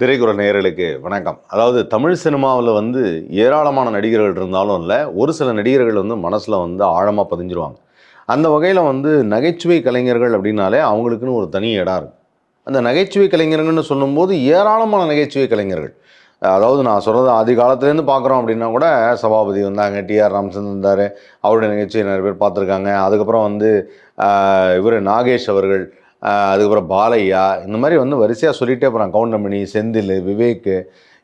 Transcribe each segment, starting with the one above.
திரைக்குறள் நேயர்களுக்கு வணக்கம். அதாவது தமிழ் சினிமாவில் வந்து ஏராளமான நடிகர்கள் இருந்தாலும் இல்லை ஒரு சில நடிகர்கள் வந்து மனசில் வந்து ஆழமாக பதிஞ்சிருவாங்க. அந்த வகையில் வந்து நகைச்சுவை கலைஞர்கள் அப்படின்னாலே அவங்களுக்குன்னு ஒரு தனி இடம் இருக்குது அந்த நகைச்சுவை கலைஞர்கள்னு சொல்லும்போது ஏராளமான நகைச்சுவை கலைஞர்கள். அதாவது நான் சொல்கிறது ஆதி காலத்துலேருந்து பார்க்குறோம் அப்படின்னா கூட சபாபதி வந்தாங்க டிஆர் ராமச்சந்திரன் இருந்தார் அவருடைய நிகழ்ச்சியை நிறைய பேர் பார்த்துருக்காங்க. அதுக்கப்புறம் வந்து இவர் நாகேஷ் அவர்கள் அதுக்கப்புறம் பாலையா இந்த மாதிரி வந்து வரிசையாக சொல்லிகிட்டே போகிறான் கவுண்டமணி செந்தில் விவேக்.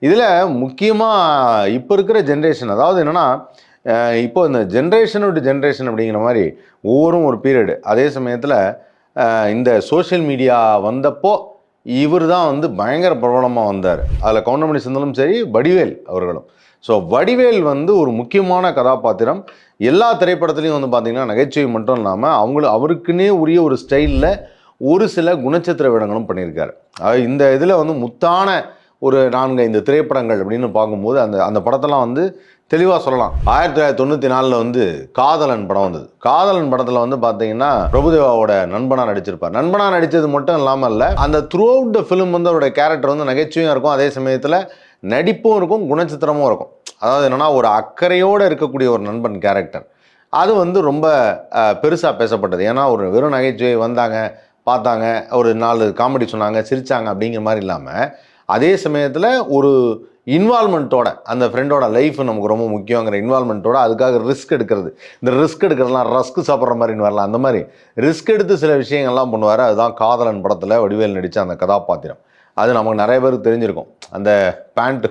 இதில் முக்கியமாக இப்போ இருக்கிற ஜென்ரேஷன் அதாவது என்னென்னா இப்போ இந்த ஜென்ரேஷன் ஜென்ரேஷன் அப்படிங்கிற மாதிரி ஒவ்வொரும் ஒரு பீரியடு அதே சமயத்தில் இந்த சோஷியல் மீடியா வந்தப்போ இவர் தான் வந்து பயங்கர பிரபலமாக வந்தார். அதில் கவுண்டமணி செந்திலும் சரி வடிவேல் அவர்களும். ஸோ வடிவேல் வந்து ஒரு முக்கியமான கதாபாத்திரம். எல்லா திரைப்படத்துலையும் வந்து பார்த்திங்கன்னா நகைச்சுவை மட்டும் இல்லாமல் அவங்களு அவருக்குன்னே உரிய ஒரு ஸ்டைலில் ஒரு சில குணச்சித்திர வேடங்களும் பண்ணியிருக்காரு. அதாவது இந்த இதில் வந்து முத்தான ஒரு நான்கு இந்த திரைப்படங்கள் அப்படின்னு பார்க்கும்போது அந்த அந்த படத்தெல்லாம் வந்து தெளிவாக சொல்லலாம். ஆயிரத்தி தொள்ளாயிரத்தி தொண்ணூற்றி நாலில் வந்து காதலன் படம் வந்தது. காதலன் படத்தில் வந்து பார்த்தீங்கன்னா பிரபுதேவாவோட நண்பனாக நடிச்சிருப்பார். நண்பனாக நடித்தது மட்டும் இல்லாமல் இல்லை அந்த த்ரூ அவுட் த ஃபிலிம் வந்து அவருடைய கேரக்டர் வந்து நகைச்சுவையும் இருக்கும். அதே சமயத்தில் நடிப்பும் இருக்கும் குணச்சித்திரமும் இருக்கும். அதாவது என்னென்னா ஒரு அக்கறையோடு இருக்கக்கூடிய ஒரு நண்பன் கேரக்டர் அது வந்து ரொம்ப பெருசாக பேசப்பட்டது. ஏன்னா ஒரு வெறும் நகைச்சுவை வந்தாங்க. பார்த்தாங்க. ஒரு நாலு காமெடி சொன்னாங்க சிரித்தாங்க அப்படிங்கிற மாதிரி இல்லாமல் அதே சமயத்தில் ஒரு இன்வால்மெண்ட்டோட அந்த ஃப்ரெண்டோட லைஃப் நமக்கு ரொம்ப முக்கியங்கிற இன்வால்மெண்ட்டோட அதுக்காக ரிஸ்க் எடுக்கிறது. இந்த ரிஸ்க் எடுக்கிறதுலாம் ரஸ்க் சாப்பிட்ற மாதிரின்னு வரலாம் அந்த மாதிரி ரிஸ்க் எடுத்து சில விஷயங்கள்லாம் பண்ணுவார். அதுதான் காதலன் படத்தில் வடிவேல் நடித்த அந்த கதாபாத்திரம். அது நமக்கு நிறைய பேருக்கு தெரிஞ்சிருக்கும். அந்த பேண்ட்டு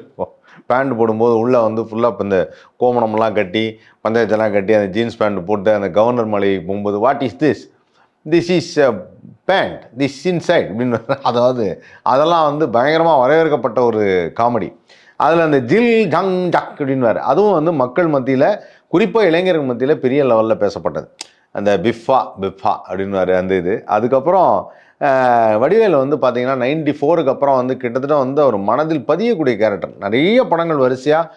பேண்ட் போடும்போது உள்ளே வந்து ஃபுல்லாக இப்போ இந்த கோமணம்லாம் கட்டி பஞ்சாயத்தெல்லாம் கட்டி அந்த ஜீன்ஸ் பேண்ட் போட்டு அந்த கவர்னர் மலை போகும்போது what is this this is band this inside அப்படின்னு அதாவது அதெல்லாம் வந்து பயங்கரமாக வரவேற்கப்பட்ட ஒரு காமெடி அதில் அந்த ஜில் ஜங் ஜக் அப்படின்னுவார். அதுவும் வந்து மக்கள் மத்தியில் குறிப்பாக இளைஞர்கள் மத்தியில் பெரிய லெவலில் பேசப்பட்டது. அந்த பிஃபா பிஃபா அப்படின்னு அந்த இது. அதுக்கப்புறம் வடிவேல் வந்து பார்த்தீங்கன்னா நைன்டி ஃபோருக்கு அப்புறம் வந்து கிட்டத்தட்ட வந்து அவர் மனதில் பதியக்கூடிய கேரக்டர் நிறைய படங்கள் வரிசையாக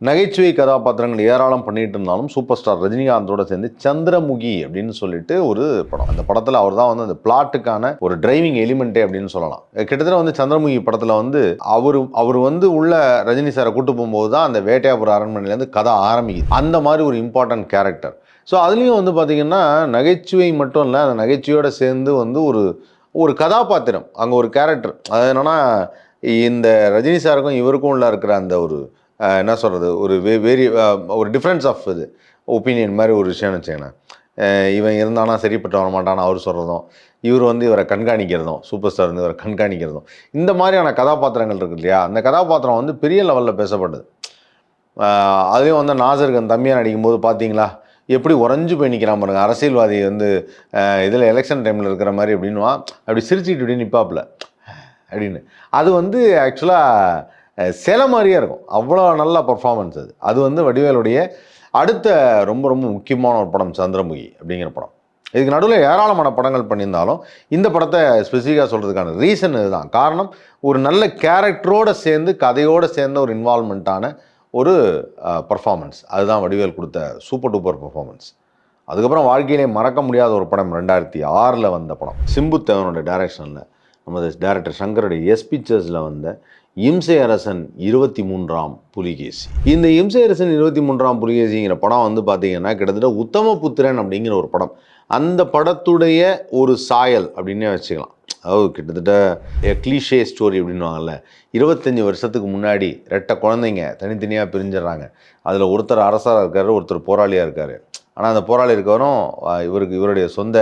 நகைச்சுவை கதாபாத்திரங்கள் ஏராளம் பண்ணிட்டு இருந்தாலும் சூப்பர் ஸ்டார் ரஜினிகாந்தோட சேர்ந்து சந்திரமுகி அப்படின்னு சொல்லிட்டு ஒரு படம். அந்த படத்தில் அவர் தான் வந்து அந்த பிளாட்டுக்கான ஒரு டிரைவிங் எலிமெண்ட்டே அப்படின்னு சொல்லலாம். கிட்டத்தட்ட வந்து சந்திரமுகி படத்தில் வந்து அவர் அவர் வந்து உள்ள ரஜினி சாரை கூட்டு போகும்போது தான் அந்த வேட்டையாபுரம் அரண்மனையிலேருந்து கதை ஆரம்பிக்குது. அந்த மாதிரி ஒரு இம்பார்ட்டன்ட் கேரக்டர் ஸோ அதுலேயும் வந்து பார்த்திங்கன்னா நகைச்சுவை மட்டும் இல்லை அந்த நகைச்சுவையோடு சேர்ந்து வந்து ஒரு ஒரு கதாபாத்திரம். அங்கே ஒரு கேரக்டர் அது என்னென்னா இந்த ரஜினி சாருக்கும் இவருக்கும் உள்ள இருக்கிற அந்த ஒரு என்ன சொல்கிறது ஒரு வே வேரி ஒரு டிஃப்ரென்ஸ் ஆஃப் இது. ஒப்பீனியன் மாதிரி ஒரு விஷயம்னு வச்சுக்கோங்களேன். இவன் இருந்தானா சரிப்பட்டு வர மாட்டான்னு அவர் சொல்கிறதும் இவர் வந்து இவரை கண்காணிக்கிறதும் சூப்பர் ஸ்டார் வந்து இவரை கண்காணிக்கிறதும் இந்த மாதிரியான கதாபாத்திரங்கள் இருக்குது இல்லையா? அந்த கதாபாத்திரம் வந்து பெரிய லெவலில் பேசப்படுது அதுலேயும் வந்து நாசருக்கு தம்பியாக நடிக்கும்போது பார்த்தீங்களா எப்படி உறைஞ்சு போய் நிற்கிறான் பாருங்க. அரசியல்வாதி வந்து இதில் எலெக்ஷன் டைமில் இருக்கிற மாதிரி அப்படின்வா அப்படி சிரிச்சுட்டு இப்படி நிற்பாப்புல அப்படின்னு. அது வந்து ஆக்சுவலாக சில மாதிரியே இருக்கும். அவ்வளோ நல்ல பர்ஃபார்மன்ஸ் அது. அது வந்து வடிவேலுடைய அடுத்த ரொம்ப ரொம்ப முக்கியமான ஒரு படம் சந்திரமுகி அப்படிங்கிற படம். இதுக்கு நடுவில் ஏராளமான படங்கள் பண்ணியிருந்தாலும் இந்த படத்தை ஸ்பெசிஃபிக்காக சொல்கிறதுக்கான ரீசன் இதுதான். காரணம் ஒரு நல்ல கேரக்டரோடு சேர்ந்து கதையோடு சேர்ந்த ஒரு இன்வால்மெண்ட்டான ஒரு பர்ஃபார்மன்ஸ் அதுதான் வடிவேல் கொடுத்த சூப்பர் டூப்பர் பர்ஃபார்மன்ஸ் அதுக்கப்புறம் வாழ்க்கையிலே மறக்க முடியாத ஒரு படம் ரெண்டாயிரத்தி ஆறில் வந்த படம். சிம்பு தேவனோட டைரக்ஷனில் நமது டேரக்டர் சங்கருடைய எஸ் பிக்சர்ஸில் வந்த இம்சை அரசன் இருபத்தி மூன்றாம் புலிகேசி. இந்த இம்சை அரசன் இருபத்தி மூன்றாம் புலிகேசிங்கிற படம் வந்து பார்த்தீங்கன்னா கிட்டத்தட்ட உத்தம புத்திரன் அப்படிங்கிற ஒரு படம். அந்த படத்துடைய ஒரு சாயல் அப்படின்னே வச்சுக்கலாம். அதாவது கிட்டத்தட்ட க்ளீஷே ஸ்டோரி அப்படின்வாங்கல்ல இருபத்தஞ்சி வருஷத்துக்கு முன்னாடி ரெட்டை குழந்தைங்க தனித்தனியாக பிரிஞ்சிடுறாங்க. அதில் ஒருத்தர் அரசராக இருக்கார் ஒருத்தர் போராளியாக இருக்கார். ஆனால் அந்த போராளி இருக்கவரும் இவருக்கு இவருடைய சொந்த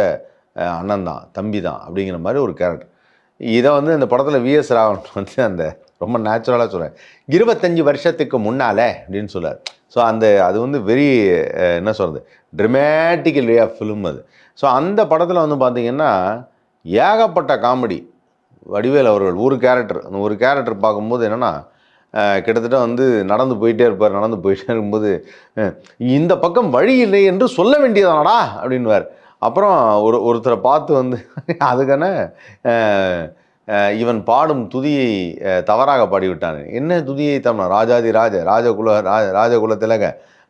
அண்ணன் தான் தம்பி தான் அப்படிங்கிற மாதிரி ஒரு கேரக்டர் இதை வந்து அந்த படத்தில் விஎஸ் ராவன் வந்து அந்த ரொம்ப நேச்சுரலாக சொல்கிறேன் இருபத்தஞ்சி வருஷத்துக்கு முன்னால் அப்படின்னு சொல்லுவார் ஸோ அந்த அது வந்து வெரி என்ன சொல்கிறது ட்ரமேட்டிக்கல் வே ஆஃப் ஃபிலிம் அது. ஸோ அந்த படத்தில் வந்து பார்த்திங்கன்னா ஏகப்பட்ட காமெடி வடிவேல் அவர்கள் ஒரு கேரக்டர் அந்த ஒரு கேரக்டர் பார்க்கும்போது என்னென்னா கிட்டத்தட்ட வந்து நடந்து போயிட்டே இருப்பார் நடந்து போயிட்டே இருக்கும்போது இந்த பக்கம் வழி இல்லை என்று சொல்ல வேண்டியதானடா? அப்படின்வார் அப்புறம் ஒரு ஒருத்தரை பார்த்து வந்து அதுக்கான இவன் பாடும் துதியை தவறாக பாடிவிட்டான். என்ன துதியை தமிழ் ராஜாதி ராஜ ராஜகுல ராஜ ராஜகுல திலக.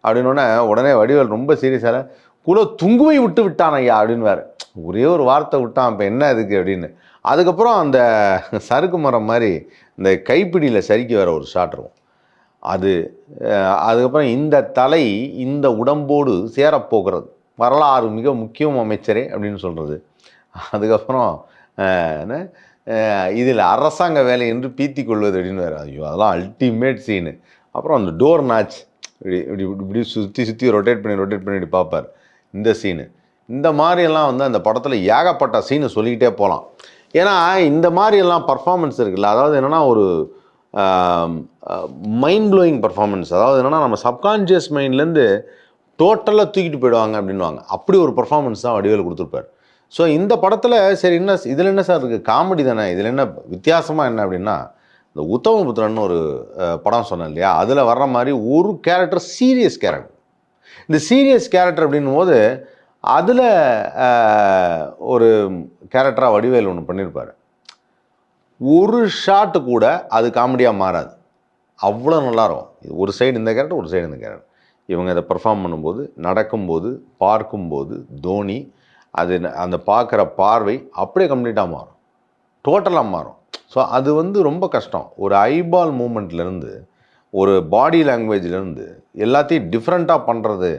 அப்படின்னோடனே உடனே வடிவேல் ரொம்ப சீரியஸாக குல துங்குவை விட்டு விட்டான் ஐயா அப்படின்னு ஒரே ஒரு வார்த்தை விட்டான் இப்போ என்ன இதுக்கு அப்படின்னு. அதுக்கப்புறம் அந்த சறுக்கு மரம் மாதிரி இந்த கைப்பிடியில் சறுக்கி வர ஒரு ஷாட் இருக்கும். அது அதுக்கப்புறம் இந்த தலை இந்த உடம்போடு சேரப்போகிறது. வரலாறு மிக முக்கியம் அமைச்சரே அப்படின்னு சொல்கிறது அதுக்கப்புறம் என்ன? இதில் அரசாங்க வேலை என்று பீத்தி கொள்வது அப்படின்னு வேறு ஐயோ அதெல்லாம் அல்டிமேட் சீனு அப்புறம் அந்த டோர் நாச் இப்படி இப்படி இப்படி சுற்றி சுற்றி ரொட்டேட் பண்ணி ரொட்டேட் பண்ணி பார்ப்பார். இந்த சீனு இந்த மாதிரியெல்லாம் வந்து அந்த படத்தில் ஏகப்பட்ட சீனு சொல்லிக்கிட்டே போகலாம் ஏன்னா இந்த மாதிரியெல்லாம் பர்ஃபார்மன்ஸ் இருக்குல்ல அதாவது என்னென்னா ஒரு மைண்ட் ப்ளோயிங் பர்ஃபார்மன்ஸ் அதாவது என்னென்னா நம்ம சப்கான்ஷியஸ் மைண்ட்லேருந்து டோட்டலாக தூக்கிட்டு போயிடுவாங்க அப்படின்வாங்க அப்படி ஒரு பர்ஃபார்மன்ஸ் தான் வடிவேல் கொடுத்துருப்பார். ஸோ இந்த படத்தில் சரி என்ன இதில் என்ன சார் இருக்குது காமெடி தானே. இதில் என்ன வித்தியாசமாக என்ன அப்படின்னா இந்த உத்தமபுத்திரன் ஒரு படம் சொன்னேன் இல்லையா? அதில் வர்ற மாதிரி ஒரு கேரக்டர் சீரியஸ் கேரக்டர் இந்த சீரியஸ் கேரக்டர் அப்படின்னும் போது அதில் ஒரு கேரக்டராக வடிவேல் ஒன்று பண்ணியிருப்பார் ஒரு ஷாட்டு கூட அது காமெடியாக மாறாது. அவ்வளோ நல்லா இருக்கும். இது ஒரு சைடு இந்த கேரக்டர் ஒரு சைடு இந்த கேரக்டர் இவங்க இதை பெர்ஃபார்ம் பண்ணும்போது நடக்கும்போது பார்க்கும்போது தோனி அது அந்த பார்க்குற பார்வை அப்படியே கம்ப்ளீட்டாக மாறும். டோட்டலாக மாறும். ஸோ அது வந்து ரொம்ப கஷ்டம். ஒரு ஐபால் மூமெண்ட்லேருந்து ஒரு பாடி லாங்குவேஜ்லேருந்து எல்லாத்தையும் டிஃப்ரெண்ட்டாக பண்ணுறது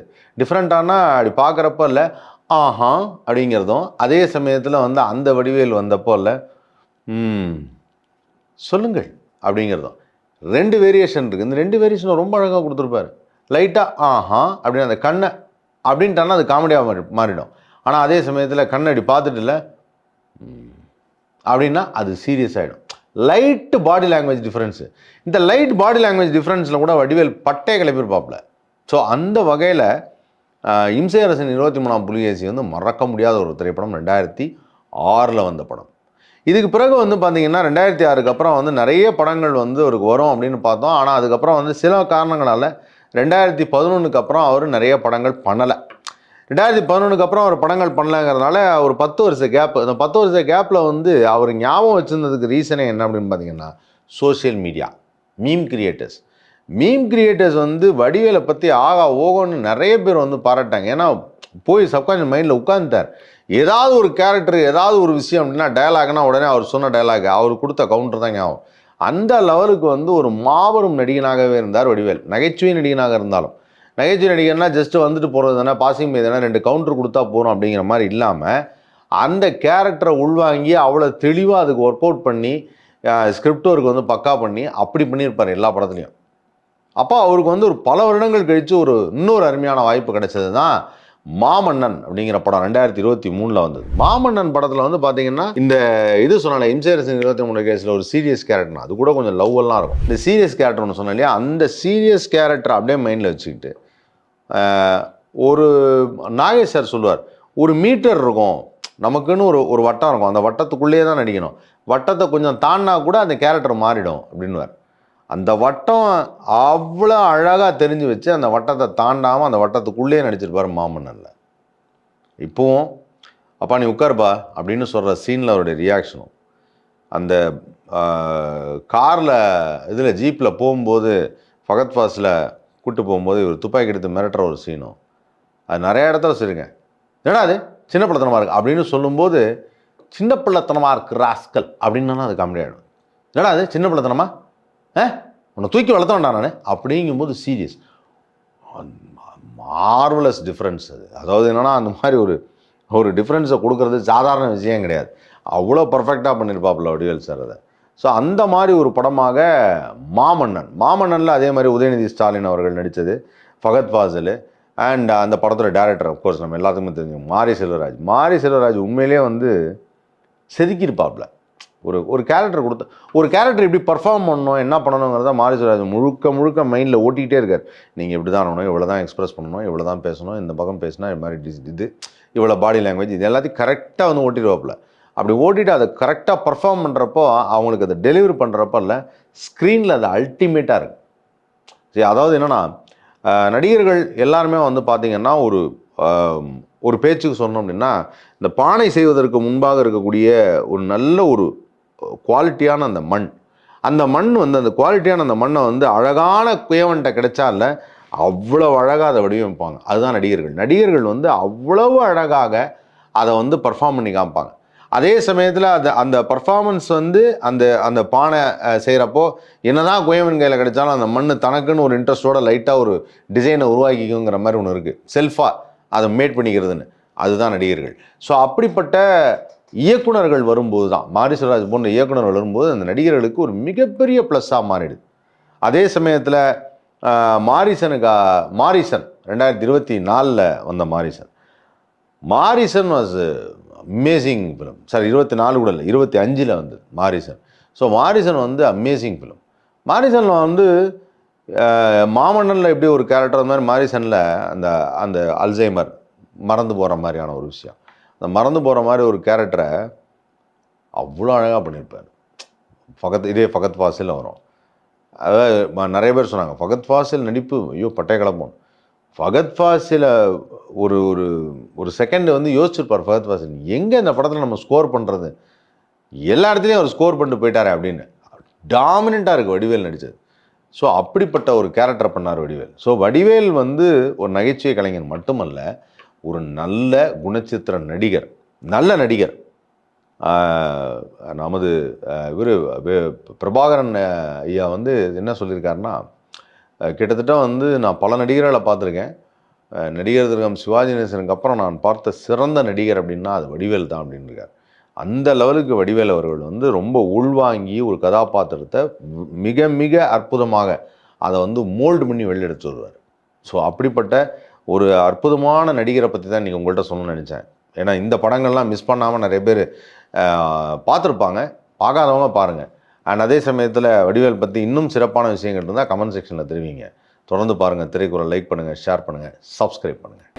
டிஃப்ரெண்ட்டானா அப்படி பார்க்குறப்ப இல்லை ஆஹா அப்படிங்கிறதும் அதே சமயத்தில் வந்து அந்த வடிவேல் வந்தப்போ இல்லை சொல்லுங்கள் அப்படிங்கிறதும். ரெண்டு வேரியேஷன் இருக்குது இந்த ரெண்டு வேரியேஷனை ரொம்ப அழகாக கொடுத்துருப்பாரு. லைட்டாக ஆஹா அப்படின்னு அந்த கண்ணை அப்படின்ட்டானா அது காமெடியாக மாறி மாறிடும். ஆனால் அதே சமயத்தில் கண்ணாடி பார்த்துட்டு இல்லை. அப்படின்னா அது சீரியஸ் ஆகிடும் லைட்டு பாடி லாங்குவேஜ் டிஃப்ரென்ஸு இந்த லைட் பாடி லாங்குவேஜ் டிஃப்ரென்ஸில் கூட வடிவேல் பட்டே கிளப்பியிருப்பாப்புல. ஸோ அந்த வகையில் இம்சையரசன் இருபத்தி மூணாம் புலிகேசி வந்து மறக்க முடியாத ஒரு திரைப்படம் ரெண்டாயிரத்தி ஆறில் வந்த படம். இதுக்கு பிறகு வந்து பார்த்திங்கன்னா ரெண்டாயிரத்தி ஆறுக்கு அப்புறம் வந்து நிறைய படங்கள் வந்து அவருக்கு வரும் அப்படின்னு பார்த்தோம். ஆனால் அதுக்கப்புறம் வந்து சில காரணங்களால் ரெண்டாயிரத்தி பதினொன்றுக்கு அப்புறம் அவர் நிறைய படங்கள் பண்ணலை. ரெண்டாயிரத்தி பதினொன்றுக்கு அப்புறம் அவர் படங்கள் பண்ணலங்கிறதுனால ஒரு பத்து வருஷ கேப் அந்த பத்து வருஷ கேப்பில் வந்து அவர் ஞாபகம் வச்சுருந்ததுக்கு ரீசனே என்ன அப்படின்னு பார்த்தீங்கன்னா social media meme creators meme creators வந்து வடிவேலை பற்றி ஆகா ஓகோன்னு நிறைய பேர் வந்து பாராட்டாங்க ஏன்னா போய் சப்கான்ஷியஸ் மைண்டில் உட்காந்துட்டார் ஏதாவது ஒரு கேரக்டர் ஏதாவது ஒரு விஷயம் அப்படின்னா டயலாக்னா உடனே அவர் சொன்ன டயலாக் அவர் கொடுத்த கவுண்டர் தான் ஞாபகம். அந்த லெவலுக்கு வந்து ஒரு மாபெரும் நடிகனாகவே இருந்தார் வடிவேல். நகைச்சுவை நடிகனாக இருந்தாலும். நகைச்சுவை நடிகர்னா ஜஸ்ட் வந்துட்டு போகிறது தானே பாசிங் மீது தானே ரெண்டு கவுண்டர் கொடுத்தா போகிறோம் அப்படிங்கிற மாதிரி இல்லாமல் அந்த கேரக்டரை உள்வாங்கி அவ்வளோ தெளிவாக அதுக்கு ஒர்க் அவுட் பண்ணி ஸ்கிரிப்ட் ஒர்க் வந்து பக்கா பண்ணி அப்படி பண்ணியிருப்பார் எல்லா படத்துலையும். அப்போ அவருக்கு வந்து ஒரு பல வருடங்கள் கழித்து ஒரு இன்னொரு அருமையான வாய்ப்பு கிடைச்சது தான் மாமன்னன் அப்படிங்கிற படம் ரெண்டாயிரத்தி இருபத்தி மூணில் வந்தது. மாமன்னன் படத்தில் வந்து பார்த்தீங்கன்னா இந்த இது சொன்னால இம்சேரசன் இருபத்தி மூணு கேஸில் ஒரு சீரியஸ் கேரக்டர் அது கூட கொஞ்சம் லவ்வெல்லாம் இருக்கும். இந்த சீரியஸ் கேரக்டர் ஒன்று சொன்னேன் இல்லையா அந்த சீரியஸ் கேரக்டர் அப்படியே மைண்டில் வச்சுக்கிட்டு ஒரு நாகேஷ் சார் சொல்லுவார் ஒரு மீட்டர் இருக்கும் நமக்குன்னு ஒரு ஒரு வட்டம் இருக்கும். அந்த வட்டத்துக்குள்ளேயே தான் நடிக்கணும். வட்டத்தை கொஞ்சம் தாண்டினா கூட அந்த கேரக்டர் மாறிடும் அப்படின்னுவார். அந்த வட்டம் அவ்வளோ அழகாக தெரிஞ்சு வச்சு அந்த வட்டத்தை தாண்டாமல் அந்த வட்டத்துக்குள்ளேயே நடிச்சிருப்பார் மாமன்னனில். இப்போவும் அப்பா நீ உட்காருப்பா அப்படின்னு சொல்கிற சீனில் அவருடைய ரியாக்ஷனும் அந்த காரில் இதில் ஜீப்பில் போகும்போது ஃபகத் ஃபாஸில் கூட்டு போகும்போது இவர் துப்பாக்கி எடுத்து மிரட்டுற ஒரு சீனும் அது நிறையா இடத்துல சொல்லுங்க என்னடா அது சின்ன பிள்ளைத்தனமாக இருக்குது அப்படின்னு சொல்லும்போது சின்ன பிள்ளைத்தனமாக இருக்கு ராஸ்கல் அப்படின்னா அது காமெடி ஆகிடும் என்னடா அது சின்ன பிள்ளைத்தனமா? ஆ? உன்னை தூக்கி வளர்த்த வேண்டாம் நான். அப்படிங்கும்போது சீரியஸ் மார்வலஸ் டிஃப்ரென்ஸ் அது. அதாவது என்னென்னா அந்த மாதிரி ஒரு ஒரு டிஃப்ரென்ஸை கொடுக்கறது சாதாரண விஷயம் கிடையாது. அவ்வளோ பர்ஃபெக்டாக பண்ணியிருப்பாப்புல வடிவேல் சார் அதை. ஸோ அந்த மாதிரி ஒரு படமாக மாமன்னன் மாமன்னனில் அதே மாதிரி உதயநிதி ஸ்டாலின் அவர்கள் நடித்தது ஃபகத் ஃபாசில். அண்ட் அந்த படத்தோட டேரக்டர் கோர்ஸ் நம்ம எல்லாத்துக்குமே தெரிஞ்சோம் மாரி செல்வராஜ். மாரி செல்வராஜ் உண்மையிலேயே வந்து செதுக்கியிருப்பாப்ல. ஒரு ஒரு கேரக்டர் கொடுத்த ஒரு கேரக்டர் இப்படி பர்ஃபார்ம் பண்ணணும் என்ன பண்ணணுங்கிறத மாரி செல்வராஜ் முழுக்க முழுக்க மைண்டில் ஓட்டிகிட்டே இருக்கார். நீங்கள் இப்படி தான் ஆகணும் இவ்வளோ தான் எக்ஸ்பிரஸ் பண்ணணும் இவ்வளோ தான் பேசணும் இந்த பக்கம் பேசினா இது மாதிரி இது இவ்வளோ பாடி லாங்குவேஜ் இது எல்லாத்தையும் கரெக்டாக வந்து ஓட்டிடுவாப்புல அப்படி ஓட்டிட்டு அதை கரெக்டாக பர்ஃபார்ம் பண்ணுறப்போ அவங்களுக்கு அதை டெலிவரி பண்ணுறப்போ இல்லை ஸ்க்ரீனில் அது அல்டிமேட்டாக இருக்குது சரி அதாவது என்னென்னா நடிகர்கள் எல்லாருமே வந்து பார்த்திங்கன்னா ஒரு ஒரு பேச்சுக்கு சொன்னோம் அப்படின்னா இந்த பானை செய்வதற்கு முன்பாக இருக்கக்கூடிய ஒரு நல்ல ஒரு குவாலிட்டியான அந்த மண். அந்த மண் வந்து அந்த குவாலிட்டியான அந்த மண்ணை வந்து அழகான குயவன்ட்ட கிடைச்சா இல்லை அவ்வளோ அழகாக அதை வடிவமைப்பாங்க. அதுதான் நடிகர்கள். நடிகர்கள் வந்து அவ்வளவு அழகாக அதை வந்து பர்ஃபார்ம் பண்ணி காமிப்பாங்க. அதே சமயத்தில் அந்த அந்த பர்ஃபார்மன்ஸ் வந்து அந்த அந்த பானை செய்கிறப்போ என்னதான் குயவன் கையில் கிடைச்சாலும் அந்த மண் தனக்குன்னு ஒரு இன்ட்ரெஸ்ட்டோட லைட்டாக ஒரு டிசைனை உருவாக்கிக்குங்கிற மாதிரி ஒன்று இருக்குது செல்ஃபாக அதை மேட் பண்ணிக்கிறதுன்னு. அதுதான் நடிகர்கள். ஸோ அப்படிப்பட்ட இயக்குனர்கள் வரும்போது தான் மாரி போன்ற இயக்குனர்கள் வரும்போது அந்த நடிகர்களுக்கு ஒரு மிகப்பெரிய ப்ளஸ்ஸாக மாறிடுது. அதே சமயத்தில் மாரிசனுக்கு மாரிசன் ரெண்டாயிரத்தி இருபத்தி நாலில் வந்த Maareesan. Maareesan was amazing film sir இருபத்தி நாலு கூட இல்லை இருபத்தி அஞ்சில் வந்து மாரிசன். ஸோ மாரிசன் வந்து அமேசிங் ஃபிலிம் மாரிசனில் வந்து மாமன்னனில் எப்படி ஒரு கேரக்டர் அந்த மாதிரி மாரிசனில் அந்த அந்த அல்சைமர் மறந்து போகிற மாதிரியான ஒரு விஷயம். அந்த மறந்து போகிற மாதிரி ஒரு கேரக்டரை அவ்வளோ அழகாக பண்ணியிருப்பார் ஃபகத் இதே ஃபகத் ஃபாசில் வரும். அதாவது நிறைய பேர் சொன்னாங்க ஃபகத் ஃபாசில் நடிப்பு ஐயோ பட்டை கிளப்போம் ஃபகத் ஃபாசில ஒரு ஒரு ஒரு செகண்ட் வந்து யோசிச்சிருப்பார் ஃபகத் ஃபாசில். எங்கே இந்த படத்தில் நம்ம ஸ்கோர் பண்ணுறது எல்லா இடத்துலையும் அவர் ஸ்கோர் பண்ணிட்டு போயிட்டாரு அப்படின்னு. டாமினண்ட்டாக இருக்குது வடிவேல் நடித்தது ஸோ அப்படிப்பட்ட ஒரு கேரக்டர் பண்ணார் வடிவேல். ஸோ வடிவேல் வந்து ஒரு நகைச்சுவை கலைஞர் மட்டுமல்ல ஒரு நல்ல குணச்சித்திர நடிகர். நல்ல நடிகர். நமது இவர் பிரபாகரன் ஐயா வந்து என்ன சொல்லியிருக்காருன்னா கிட்டத்தட்ட வந்து நான் பல நடிகர்களை பார்த்துருக்கேன். நடிகர் திருகம் சிவாஜி நேசனுக்கு அப்புறம் நான் பார்த்த சிறந்த நடிகர் அப்படின்னா அது வடிவேல் தான் அப்படின்னு இருக்கார் அந்த லெவலுக்கு வடிவேல் அவர்கள் வந்து ரொம்ப உள்வாங்கி ஒரு கதாபாத்திரத்தை மிக மிக அற்புதமாக அதை வந்து மோல்டு பண்ணி வெளியெடுத்து வருவார் ஸோ அப்படிப்பட்ட ஒரு அற்புதமான நடிகரை பற்றி தான் நீங்கள் உங்கள்கிட்ட சொல்லணும்னு நினச்சேன். ஏன்னா இந்த படங்கள்லாம் மிஸ் பண்ணாமல் நிறைய பேர் பார்த்துருப்பாங்க. பார்க்காதவங்க பாருங்கள் அண்ட் அதே சமயத்தில் வடிவேல் பற்றி இன்னும் சிறப்பான விஷயங்கள் இருந்தால் கமெண்ட் செக்ஷனில் தெரிவிங்க. தொடர்ந்து பாருங்கள் திரைக்குறள் லைக் பண்ணுங்கள் ஷேர் பண்ணுங்கள் சப்ஸ்கிரைப் பண்ணுங்கள்